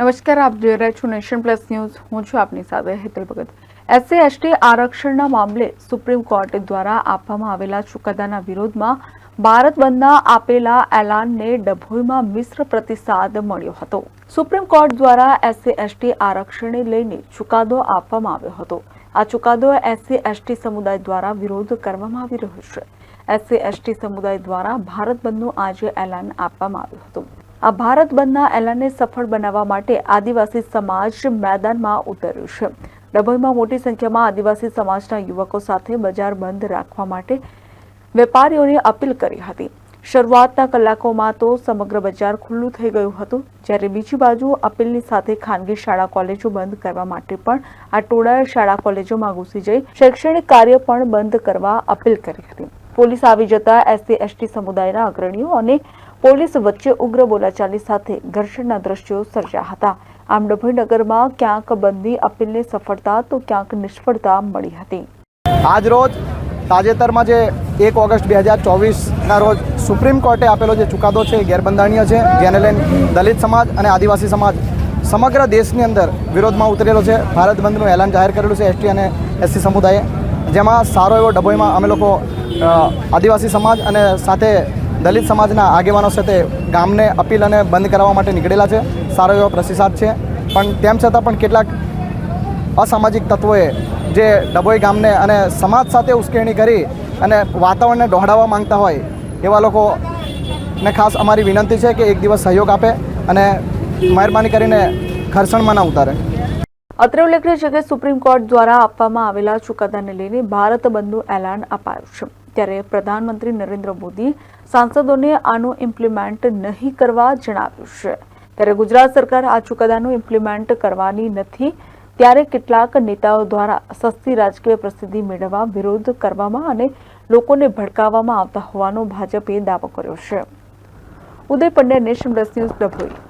નમસ્કાર, આપ જોઈ રહ્યા છો નેશન પ્લસ ન્યૂઝ. હું છું આપની સાથે હેતલ ભગત. એસસી, એસટી આરક્ષણના મામલે સુપ્રીમ કોર્ટ દ્વારા આપવામાં આવેલા ચુકાદાના વિરોધમાં ભારત બંધના આપેલા એલાનને ડભોઈમાં મિશ્ર પ્રતિસાદ મળ્યો હતો. સુપ્રીમ કોર્ટ દ્વારા એસસી, એસટી આરક્ષણને લઈને ચુકાદો આપવામાં આવ્યો હતો. આ ચુકાદો એસસી, એસટી સમુદાય દ્વારા વિરોધ કરવામાં આવી રહ્યો છે. એસસી, એસટી સમુદાય દ્વારા ભારત બંધનું આજે એલાન આપવામાં આવ્યું હતું. આ ભારત બંધના એલાનને સફળ બનાવવા માટે આદિવાસી સમાજ મેદાનમાં ઉતર્યું છે. ડભોઈમાં મોટી સંખ્યામાં આદિવાસી સમાજના યુવકો સાથે બજાર બંધ રાખવા માટે વેપારીઓને અપીલ કરી હતી. શરૂઆતના કલાકોમાં તો સમગ્ર બજાર ખુલ્લું થઈ ગયું હતું, જ્યારે બીજી બાજુ અપીલની સાથે ખાનગી શાળા કોલેજો બંધ કરવા માટે પણ આ ટોળાએ શાળા કોલેજોમાં ઘૂસી જઈ શૈક્ષણિક કાર્ય પણ બંધ કરવા અપીલ કરી હતી. પોલીસ આવી જતા એસસી, એસટી સમુદાયના અગ્રણીઓ અને પોલીસ વચ્ચે ઉગ્ર બોલાચાલી સાથે ઘર્ષણના દ્રશ્યો સર્જ્યા હતા. આમ ડભોઈ નગરમાં ક્યાંક બંદી અપીલને સફળતા તો ક્યાંક નિષ્ફળતા મળી હતી. આજ રોજ તાજેતરમાં જે એક ઓગસ્ટ બે હજાર ચોવીસના રોજ સુપ્રીમ કોર્ટે આપેલો જે ચુકાદો છે એ ગેરબંધારણીય છે, જેને લઈને દલિત સમાજ અને આદિવાસી સમાજ સમગ્ર દેશની અંદર વિરોધમાં ઉતરેલો છે. ભારત બંધનું એલાન જાહેર કરેલું છે એસટી અને એસસી સમુદાયે. જેમાં સારો એવો ડભોઈમાં અમે લોકો આદિવાસી સમાજ અને સાથે દલિત સમાજના આગેવાનો સાથે ગામને અપીલ અને બંધ કરાવવા માટે નીકળેલા છે. સારો એવો પ્રતિસાદ છે. પણ તેમ છતાં પણ કેટલાક અસામાજિક તત્વોએ જે ડભોઈ ગામને અને સમાજ સાથે ઉશ્કેરણી કરી અને વાતાવરણને દોહડાવવા માંગતા હોય એવા લોકોને ખાસ અમારી વિનંતી છે કે એક દિવસ સહયોગ આપે અને મહેરબાની કરીને ઘર્ષણમાં ના ઉતારે. અત્રે ઉલ્લેખનીય છે કે સુપ્રીમ કોર્ટ દ્વારા આપવામાં આવેલા ચુકાદાને લઈને ભારત બંધનું એલાન અપાયું છે. ત્યારે પ્રધાનમંત્રી નરેન્દ્ર મોદી સાંસદોને આનું ઇમ્પ્લિમેન્ટ નહીં કરવા જણાવ્યું છે. ત્યારે ગુજરાત સરકાર આ ચુકાદાનું ઇમ્પ્લિમેન્ટ કરવાની નથી. ત્યારે કેટલાક નેતાઓ દ્વારા સસ્તી રાજકીય પ્રસિદ્ધિ મેળવવા વિરોધ કરવામાં અને લોકોને ભડકાવવામાં આવતા હોવાનો ભાજપે દાવો કર્યો છે. Uday Pandya national news Dabhoi.